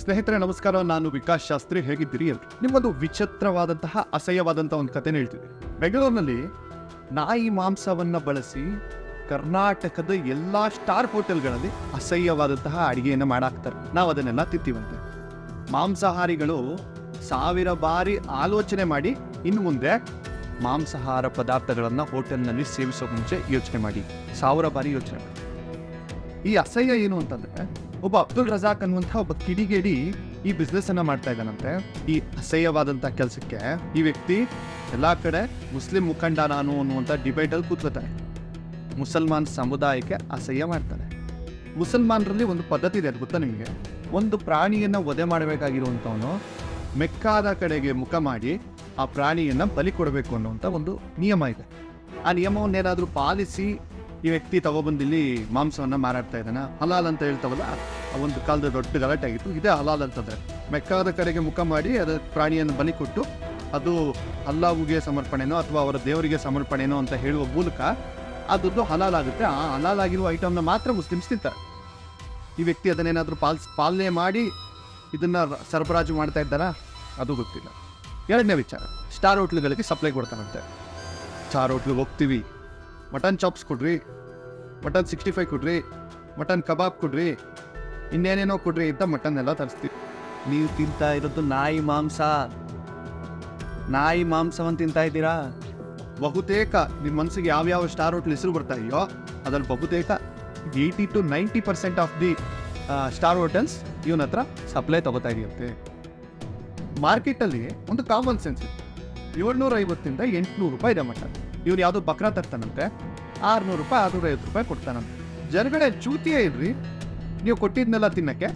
ಸ್ನೇಹಿತರೆ, ನಮಸ್ಕಾರ. ನಾನು ವಿಕಾಸ್ ಶಾಸ್ತ್ರಿ. ಹೇಗಿದ್ದೀರಿ? ನಿಮ್ಮೊಂದು ವಿಚಿತ್ರವಾದಂತಹ, ಅಸಹ್ಯವಾದಂತಹ ಒಂದು ಕಥೆ ಹೇಳ್ತೀವಿ ಬೆಂಗಳೂರಿನಲ್ಲಿ ನಾಯಿ ಮಾಂಸವನ್ನ ಬಳಸಿ ಕರ್ನಾಟಕದ ಎಲ್ಲಾ ಸ್ಟಾರ್ ಹೋಟೆಲ್ಗಳಲ್ಲಿ ಅಸಹ್ಯವಾದಂತಹ ಅಡಿಗೆಯನ್ನು ಮಾಡಾಕ್ತಾರೆ. ನಾವು ಅದನ್ನೆಲ್ಲ ತಿಂತೀವಂತೆ. ಮಾಂಸಾಹಾರಿಗಳು ಸಾವಿರ ಬಾರಿ ಆಲೋಚನೆ ಮಾಡಿ, ಇನ್ನು ಮುಂದೆ ಮಾಂಸಾಹಾರ ಪದಾರ್ಥಗಳನ್ನು ಹೋಟೆಲ್ನಲ್ಲಿ ಸೇವಿಸೋ ಮುಂಚೆ ಯೋಚನೆ ಮಾಡಿ. ಸಾವಿರ ಬಾರಿ ಯೋಚನೆ ಮಾಡಿ. ಈ ಅಸಹ್ಯ ಏನು ಅಂತಂದ್ರೆ ಒಬ್ಬ ಅಬ್ದುಲ್ ರಜಾಕ್ ಅನ್ನುವಂತಹ ಒಬ್ಬ ಕಿಡಿಗೇಡಿ ಈ ಬಿಸ್ನೆಸ್ ಅನ್ನ ಮಾಡ್ತಾ ಇದ್ದಾನಂತೆ. ಈ ಅಸಹ್ಯವಾದಂಥ ಕೆಲಸಕ್ಕೆ ಈ ವ್ಯಕ್ತಿ ಎಲ್ಲಾ ಕಡೆ ಮುಸ್ಲಿಂ ಮುಖಂಡ ನಾನು ಅನ್ನುವಂಥ ಡಿಬೇಟ್ ಅಲ್ಲಿ ಕೂತ್ಕೋತಾನೆ. ಮುಸಲ್ಮಾನ್ ಸಮುದಾಯಕ್ಕೆ ಅಸಹ್ಯ ಮಾಡ್ತಾನೆ. ಮುಸಲ್ಮಾನರಲ್ಲಿ ಒಂದು ಪದ್ಧತಿ ಇದೆ ಅದು ಗೊತ್ತಾ ನಿಮಗೆ. ಒಂದು ಪ್ರಾಣಿಯನ್ನ ವಧೆ ಮಾಡಬೇಕಾಗಿರುವಂಥವನು ಮೆಕ್ಕಾದ ಕಡೆಗೆ ಮುಖ ಮಾಡಿ ಆ ಪ್ರಾಣಿಯನ್ನ ಬಲಿ ಕೊಡಬೇಕು ಅನ್ನುವಂಥ ಒಂದು ನಿಯಮ ಇದೆ. ಆ ನಿಯಮವನ್ನೇನಾದರೂ ಪಾಲಿಸಿ ಈ ವ್ಯಕ್ತಿ ತಗೊಬಂದು ಇಲ್ಲಿ ಮಾಂಸವನ್ನ ಮಾರಾಡ್ತಾ ಇದ್ದಾನೆ. ಹಲಾಲ್ ಅಂತ ಹೇಳ್ತಾವಲ್ಲ, ಆ ಒಂದು ಕಾಲದ ದೊಡ್ಡ ಗಲಾಟೆ ಆಗಿತ್ತು. ಇದೇ ಹಲಾಲ್ ಅಂತಂದ್ರೆ, ಮೆಕ್ಕಾದ ಕಡೆಗೆ ಮುಖ ಮಾಡಿ ಅದರ ಪ್ರಾಣಿಯನ್ನು ಬಲಿ ಕೊಟ್ಟು ಅದು ಅಲ್ಲಾವುಗೆ ಸಮರ್ಪಣೆನೋ ಅಥವಾ ಅವರ ದೇವರಿಗೆ ಸಮರ್ಪಣೆನೋ ಅಂತ ಹೇಳುವ ಮೂಲಕ ಅದೊಂದು ಹಲಾಲ್ ಆಗುತ್ತೆ. ಆ ಹಲಾಲ್ ಆಗಿರುವ ಐಟಮ್ನ ಮಾತ್ರ ಮುಸ್ಲಿಮ್ಸ್ ತಿಂತಾರೆ. ಈ ವ್ಯಕ್ತಿ ಅದನ್ನೇನಾದರೂ ಪಾಲ್ಸ್, ಪಾಲನೆ ಮಾಡಿ ಇದನ್ನ ಸರಬರಾಜು ಮಾಡ್ತಾ ಇದ್ದಾರಾ? ಅದು ಗೊತ್ತಿಲ್ಲ. ಎರಡನೇ ವಿಚಾರ, ಸ್ಟಾರ್ ಹೋಟ್ಲುಗಳಿಗೆ ಸಪ್ಲೈ ಕೊಡ್ತಾರಂತೆ. ಸ್ಟಾರ್ ಹೋಟ್ಲಿಗೆ ಹೋಗ್ತೀವಿ. ಮಟನ್ ಚಾಪ್ಸ್ ಕೊಡ್ರಿ ಮಟನ್ ಸಿಕ್ಸ್ಟಿ ಫೈವ್ ಕೊಡ್ರಿ ಮಟನ್ ಕಬಾಬ್ ಕೊಡ್ರಿ ಇನ್ನೇನೇನೋ ಕೊಡ್ರಿ ಅಂತ ಮಟನ್ ಎಲ್ಲ ತರಿಸ್ತೀವಿ. ನೀವು ತಿಂತಾ ಇರೋದು ನಾಯಿ ಮಾಂಸ. ನಾಯಿ ಮಾಂಸವನ್ನು ತಿಂತಾ ಇದ್ದೀರಾ? ಬಹುತೇಕ ನಿಮ್ಮ ಮನಸ್ಸಿಗೆ ಯಾವ್ಯಾವ ಸ್ಟಾರ್ ಹೋಟ್ಲ್ ಹೆಸರು ಬರ್ತಾ ಇದೆಯೋ ಅದ್ರಲ್ಲಿ ಬಹುತೇಕ eighty to ninety percent of the star hotels ಇವನ ಹತ್ರ ಸಪ್ಲೈ ತಗೋತಾ ಇದೆಯಂತೆ ಮಾರ್ಕೆಟಲ್ಲಿ ಒಂದು ಕಾಮನ್ ಸೆನ್ಸ್ ಏಳ್ನೂರ ಐವತ್ತಿಂದ ಎಂಟುನೂರು ರೂಪಾಯಿ ಇದೆ ಮಟನ್. ಇವ್ನು ಯಾವುದೋ ಬಕ್ರಾ ತರ್ತಾನಂತೆ. ಆರ್ನೂರು ರೂಪಾಯಿ ಆರ್ನೂರ ಐವತ್ತು ರೂಪಾಯಿ ಕೊಡ್ತಾನಂತೆ. ಜನಗಳೇ ಚೂತಿಯೇ ಇಲ್ರಿ ನೀವು ಕೊಟ್ಟಿದ್ನೆಲ್ಲ ತಿನ್ನಕ್ಕೆ?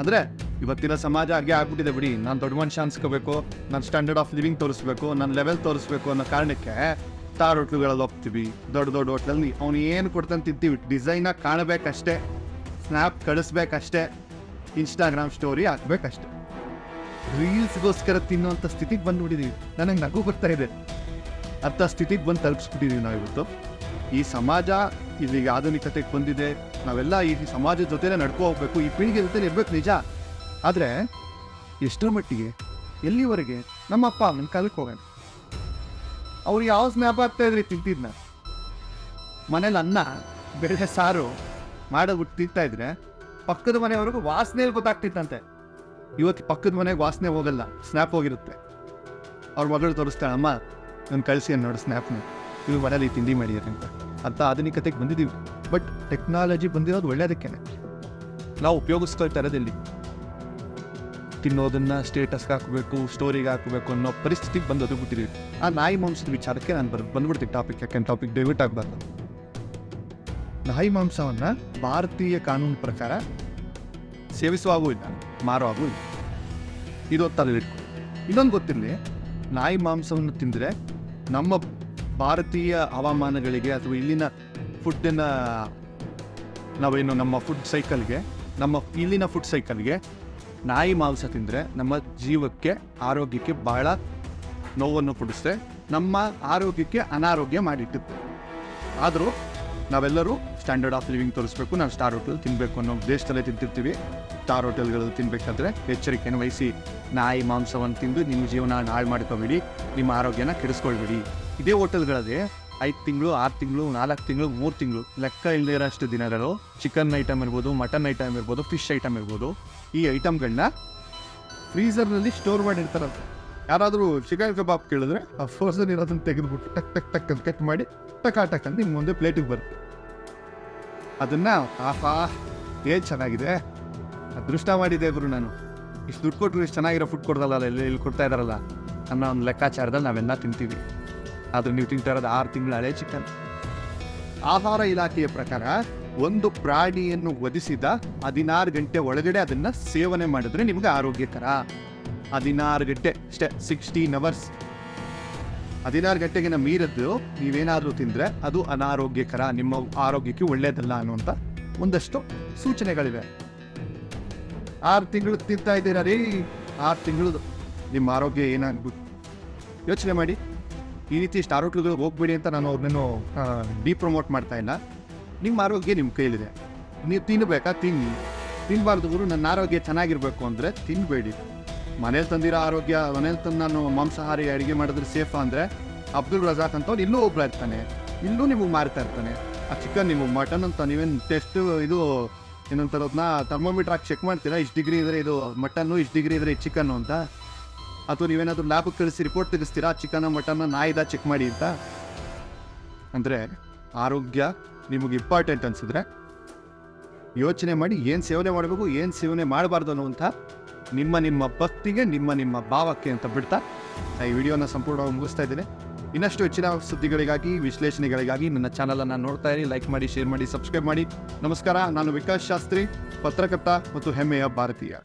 ಅಂದರೆ ಇವತ್ತಿನ ಸಮಾಜ ಹಾಗೆ ಆಗ್ಬಿಟ್ಟಿದೆ ಬಿಡಿ. ನಾನು ದೊಡ್ಡ ಮನುಷ್ಯ ಅನ್ಸ್ಕೋಬೇಕು ನನ್ನ ಸ್ಟ್ಯಾಂಡರ್ಡ್ ಆಫ್ ಲಿವಿಂಗ್ ತೋರಿಸ್ಬೇಕು ನನ್ನ ಲೆವೆಲ್ ತೋರಿಸ್ಬೇಕು ಅನ್ನೋ ಕಾರಣಕ್ಕೆ ಸ್ಟಾರ್ ಹೋಟ್ಲುಗಳಲ್ಲಿ ಹೋಗ್ತೀವಿ. ದೊಡ್ಡ ದೊಡ್ಡ ಹೋಟ್ಲಲ್ಲಿ ಅವ್ನು ಏನು ಕೊಡ್ತಾನೆ ತಿಂತೀವಿ. ಡಿಸೈನಾಗಿ ಕಾಣಬೇಕಷ್ಟೇ. ಸ್ನ್ಯಾಪ್ ಕಳಿಸ್ಬೇಕಷ್ಟೇ. ಇನ್ಸ್ಟಾಗ್ರಾಮ್ ಸ್ಟೋರಿ ಹಾಕ್ಬೇಕಷ್ಟೆ. ರೀಲ್ಸ್ಗೋಸ್ಕರ ತಿನ್ನುವಂಥ ಸ್ಥಿತಿಗೆ ಬಂದ್ಬಿಟ್ಟಿದೀವಿ. ನನಗೆ ನಗು ಬರ್ತಾ ಇದೆ. ಅಂಥ ಸ್ಥಿತಿಗೆ ಬಂದು ತಲುಪಿಸ್ಬಿಟ್ಟಿದ್ದೀವಿ ನಾವು ಇವತ್ತು. ಈ ಸಮಾಜ, ಇಲ್ಲಿಗೆ ಆಧುನಿಕತೆಗೆ ಬಂದಿದೆ. ನಾವೆಲ್ಲ ಈ ಸಮಾಜದ ಜೊತೆನೇ ನಡ್ಕೊ ಹೋಗ್ಬೇಕು, ಈ ಪೀಳಿಗೆ ಜೊತೆ ಇರಬೇಕು ನಿಜ. ಆದರೆ ಎಷ್ಟರ ಮಟ್ಟಿಗೆ ಎಲ್ಲಿವರೆಗೆ ನಮ್ಮ ಅಪ್ಪ ಅಮ್ಮನ ಕಾಲಕ್ಕೆ ಹೋಗೋಣ ಅವ್ರು ಯಾವ ಸ್ನ್ಯಾಪ್ ಆಗ್ತಾ ಇದ್ರಿ ತಿಂತಿದ್ನ? ಮನೇಲಿ ಅನ್ನ, ಬೆಳೆ ಸಾರು ಮಾಡೋದ್ಬಿಟ್ಟು ತಿಂತಾ ಇದ್ರೆ ಪಕ್ಕದ ಮನೆಯವ್ರಿಗೂ ವಾಸನೆಯಲ್ಲಿ ಗೊತ್ತಾಗ್ತಿತ್ತಂತೆ. ಇವತ್ತು ಪಕ್ಕದ ಮನೆಗೆ ವಾಸನೆ ಹೋಗಲ್ಲ, ಸ್ನ್ಯಾಪ್ ಹೋಗಿರುತ್ತೆ. ಅವ್ರ ಮಗಳು ತೋರಿಸ್ತಾಳೆ ಅಮ್ಮ ನಾನು ಕಳಿಸಿ ಅನ್ನೋಡು ಸ್ನ್ಯಾಪ್ನ. ಇವ್ರು ಮನೇಲಿ ತಿಂಡಿ ಮಾಡಿದ್ದಾರೆ ಅಂತ. ಅಂತ ಆಧುನಿಕತೆಗೆ ಬಂದಿದ್ದೀವಿ ಬಟ್ ಟೆಕ್ನಾಲಜಿ ಬಂದಿರೋದು ಒಳ್ಳೆಯದಕ್ಕೆ ನಾವು ಉಪಯೋಗಿಸ್ಕೊಳ್ತಾ ಇರೋದಿಲ್ಲಿ ತಿನ್ನೋದನ್ನ ಸ್ಟೇಟಸ್ಗೆ ಹಾಕಬೇಕು ಸ್ಟೋರಿಗೆ ಹಾಕಬೇಕು ಅನ್ನೋ ಪರಿಸ್ಥಿತಿಗೆ ಬಂದು ಬಿಟ್ಟಿದ್ದೀವಿ ಆ ನಾಯಿ ಮಾಂಸದ ವಿಚಾರಕ್ಕೆ ನಾನು ಬರ್ ಬಂದ್ಬಿಡ್ತೀನಿ ಟಾಪಿಕ್ ಯಾಕೆಂದ್ರೆ ಟಾಪಿಕ್ ಡೈವರ್ಟ್ ಆಗಬಾರ್ದು. ನಾಯಿ ಮಾಂಸವನ್ನು ಭಾರತೀಯ ಕಾನೂನು ಪ್ರಕಾರ ಸೇವಿಸುವಾಗೂ ಇಲ್ಲ ಮಾರೋ ಆಗೂ ಇಲ್ಲ. ಇದು ತಲೆಯಿಟ್ಕೊ ಇನ್ನೊಂದು ಗೊತ್ತಿರಲಿ ನಾಯಿ ಮಾಂಸವನ್ನು ತಿಂದರೆ ನಮ್ಮ ಭಾರತೀಯ ಹವಾಮಾನಗಳಿಗೆ ಅಥವಾ ಇಲ್ಲಿನ ಫುಡ್ಡಿನ ನಾವೇನು ನಮ್ಮ ಫುಡ್ ಸೈಕಲ್ಗೆ, ನಮ್ಮ ಇಲ್ಲಿನ ಫುಡ್ ಸೈಕಲ್ಗೆ ನಾಯಿ ಮಾಂಸ ತಿಂದರೆ ನಮ್ಮ ಜೀವಕ್ಕೆ, ಆರೋಗ್ಯಕ್ಕೆ ಬಹಳ ನೋವನ್ನು ಕೊಡಿಸುತ್ತೆ ನಮ್ಮ ಆರೋಗ್ಯಕ್ಕೆ ಅನಾರೋಗ್ಯ ಮಾಡಿಟ್ಟಿತ್ತು ಆದರೂ ನಾವೆಲ್ಲರೂ ಸ್ಟ್ಯಾಂಡರ್ಡ್ ಆಫ್ ಲಿವಿಂಗ್ ತೋರಿಸ್ಬೇಕು. ನಾವು ಸ್ಟಾರ್ ಹೋಟೆಲ್ ತಿನ್ನಬೇಕು ಅನ್ನೋ ದೇಶದಲ್ಲೇ ತಿಂತಿರ್ತೀವಿ. ಸ್ಟಾರ್ ಹೋಟೆಲ್ಗಳಲ್ಲಿ ತಿನ್ಬೇಕಾದ್ರೆ ಎಚ್ಚರಿಕೆಯನ್ನು ವಹಿಸಿ. ನಾಯಿ ಮಾಂಸವನ್ನು ತಿಂದು ನಿಮ್ಮ ಜೀವನ ಹಾಳು ಮಾಡ್ಕೋಬೇಡಿ. ನಿಮ್ಮ ಆರೋಗ್ಯನ ಕೆಡಿಸ್ಕೊಳ್ಬೇಡಿ. ಇದೇ ಹೋಟೆಲ್ಗಳಲ್ಲಿ ಐದು ತಿಂಗಳು, ಆರು ತಿಂಗಳು, ನಾಲ್ಕು ತಿಂಗಳು, ಮೂರು ತಿಂಗಳು ಲೆಕ್ಕ ಇಲ್ಲದೆ ಇರೋಷ್ಟು ದಿನಗಳು ಚಿಕನ್ ಐಟಮ್ ಇರ್ಬೋದು, ಮಟನ್ ಐಟಮ್ ಇರ್ಬೋದು, ಫಿಶ್ ಐಟಮ್ ಇರ್ಬೋದು. ಈ ಐಟಮ್ಗಳನ್ನ ಫ್ರೀಸರ್ನಲ್ಲಿ ಸ್ಟೋರ್ ಮಾಡಿರ್ತಾರಂತೆ. ಯಾರಾದರೂ ಚಿಕನ್ ಕಬಾಬ್ ಕೇಳಿದ್ರೆ ಆ ಫ್ರೋಸನ್ ಇರೋದನ್ನು ತೆಗೆದುಬಿಟ್ಟು ಟಕ್ ಟಕ್ ಟಕ್ ಅಂತ ಕಟ್ ಮಾಡಿ ಟಕ್ ಟಕ್ ಅಂತ ನಿಮ್ಮ ಮುಂದೆ ಪ್ಲೇಟಿಗೆ ಬರುತ್ತೆ. ಅದನ್ನ ಆಹಾ, ಏನು ಚೆನ್ನಾಗಿದೆ? ಅದೃಷ್ಟ ಮಾಡಿದೆ ಗುರು ನಾನು. ಇಷ್ಟು ದುಡ್ಡು ಕೊಟ್ಟರು ಇಷ್ಟು ಚೆನ್ನಾಗಿರೋ ಫುಡ್ ಕೊಡ್ದಲ್ಲ ಇಲ್ಲಿ ಇಲ್ಲಿ ಕೊಡ್ತಾ ಇದಾರಲ್ಲ ಅನ್ನೋ ಒಂದು ಲೆಕ್ಕಾಚಾರದಲ್ಲಿ ನಾವೆಲ್ಲ ತಿಂತೀವಿ. ಆದರೆ ನೀವು ತಿಂತಾ ಇರೋದು ಆರು ತಿಂಗಳ ಹಳೆ ಚಿಕನ್ ಆಹಾರ ಇಲಾಖೆಯ ಪ್ರಕಾರ ಒಂದು ಪ್ರಾಣಿಯನ್ನು ಒದಿಸಿದ ಹದಿನಾರು ಗಂಟೆ ಒಳಗಡೆ ಅದನ್ನು ಸೇವನೆ ಮಾಡಿದ್ರೆ ನಿಮ್ಗೆ ಆರೋಗ್ಯಕರ. ಹದಿನಾರು ಗಂಟೆ, ಅಷ್ಟೇ ಸಿಕ್ಸ್ಟೀನ್ ಅವರ್ಸ್ ಹದಿನಾರು ಗಂಟೆಗಿನ ಮೀರದ್ದು ನೀವೇನಾದರೂ ತಿಂದರೆ ಅದು ಅನಾರೋಗ್ಯಕರ, ನಿಮ್ಮ ಆರೋಗ್ಯಕ್ಕೆ ಒಳ್ಳೆಯದಲ್ಲ ಅನ್ನುವಂಥ ಒಂದಷ್ಟು ಸೂಚನೆಗಳಿವೆ. ಆರು ತಿಂಗಳು ತಿಂತಾ ಇದ್ದೀರಾ ರೀ? ಆರು ತಿಂಗಳು ನಿಮ್ಮ ಆರೋಗ್ಯ ಏನಾಗ್ಬಿಟ್ಟು ಯೋಚನೆ ಮಾಡಿ. ಈ ರೀತಿ ಇಷ್ಟು ಆರೋಗ್ಯಗಳಿಗೆ ಹೋಗ್ಬೇಡಿ ಅಂತ ನಾನು ಅವ್ರನ್ನೇನು ಡಿಪ್ರಮೋಟ್ ಮಾಡ್ತಾ ಇಲ್ಲ. ನಿಮ್ಮ ಆರೋಗ್ಯ ನಿಮ್ಮ ಕೈಲಿದೆ ನೀವು ತಿನ್ನಬೇಕಾ ತಿನ್ನಿ. ತಿನ್ನಬಾರ್ದು ಗುರು, ನನ್ನ ಆರೋಗ್ಯ ಚೆನ್ನಾಗಿರ್ಬೇಕು ಅಂದರೆ ತಿನ್ನಬೇಡಿ ಮನೇಲಿ ತಂದಿರೋ ಆರೋಗ್ಯ, ಮನೇಲಿ ತಂದು ನಾನು ಮಾಂಸಾಹಾರಿ ಅಡುಗೆ ಮಾಡಿದ್ರೆ ಸೇಫಾ ಅಂದರೆ ಅಬ್ದುಲ್ ರಜಾಕ್ ಅಂತ ಇನ್ನೂ ಒಬ್ಬರು ಇರ್ತಾನೆ. ಇಲ್ಲೂ ನಿಮಗೆ ಮಾರ್ತಾ ಇರ್ತಾನೆ. ಆ ಚಿಕನ್ ನಿಮಗೆ ಮಟನ್ ಅಂತ ನೀವೇನು ಟೆಸ್ಟ್ ಇದು ಏನಂತಾರೋದನ್ನ ಥರ್ಮೋಮೀಟರ್ ಹಾಕಿ ಚೆಕ್ ಮಾಡ್ತೀರಾ? ಇಷ್ಟು ಡಿಗ್ರಿ ಇದ್ರೆ ಇದು ಮಟನ್ನು ಇಷ್ಟು ಡಿಗ್ರಿ ಇದ್ರೆ ಚಿಕನ್ನು ಅಂತ. ಅಥವಾ ನೀವೇನಾದರೂ ಲ್ಯಾಬ್ಗೆ ಕಳಿಸಿ ರಿಪೋರ್ಟ್ ತೆಗಿಸ್ತೀರಾ? ಚಿಕನ್ ಮಟನ್ನ ನಾಯಿದ ಚೆಕ್ ಮಾಡಿ ಅಂತ. ಅಂದರೆ ಆರೋಗ್ಯ ನಿಮಗೆ ಇಂಪಾರ್ಟೆಂಟ್ ಅನಿಸಿದ್ರೆ ಯೋಚನೆ ಮಾಡಿ ಏನು ಸೇವನೆ ಮಾಡಬೇಕು, ಏನು ಸೇವನೆ ಮಾಡಬಾರ್ದು ಅನ್ನುವಂಥ ನಿಮ್ಮ ನಿಮ್ಮ ಭಕ್ತಿಗೆ, ನಿಮ್ಮ ನಿಮ್ಮ ಭಾವಕ್ಕೆ ಅಂತ ಬಿಡ್ತಾ ಈ ವಿಡಿಯೋನ ಸಂಪೂರ್ಣವಾಗಿ ಮುಗಿಸ್ತಾ ಇದ್ದೇನೆ. ಇನ್ನಷ್ಟು ಹೆಚ್ಚಿನ ಸುದ್ದಿಗಳಿಗಾಗಿ, ವಿಶ್ಲೇಷಣೆಗಳಿಗಾಗಿ ನನ್ನ ಚಾನಲನ್ನು ನೋಡ್ತಾ ಇರಿ, ಲೈಕ್ ಮಾಡಿ, ಶೇರ್ ಮಾಡಿ, ಸಬ್ಸ್ಕ್ರೈಬ್ ಮಾಡಿ. ನಮಸ್ಕಾರ, ನಾನು ವಿಕಾಸ್ ಶಾಸ್ತ್ರಿ, ಪತ್ರಕರ್ತ ಮತ್ತು ಹೆಮ್ಮೆಯ ಭಾರತೀಯ.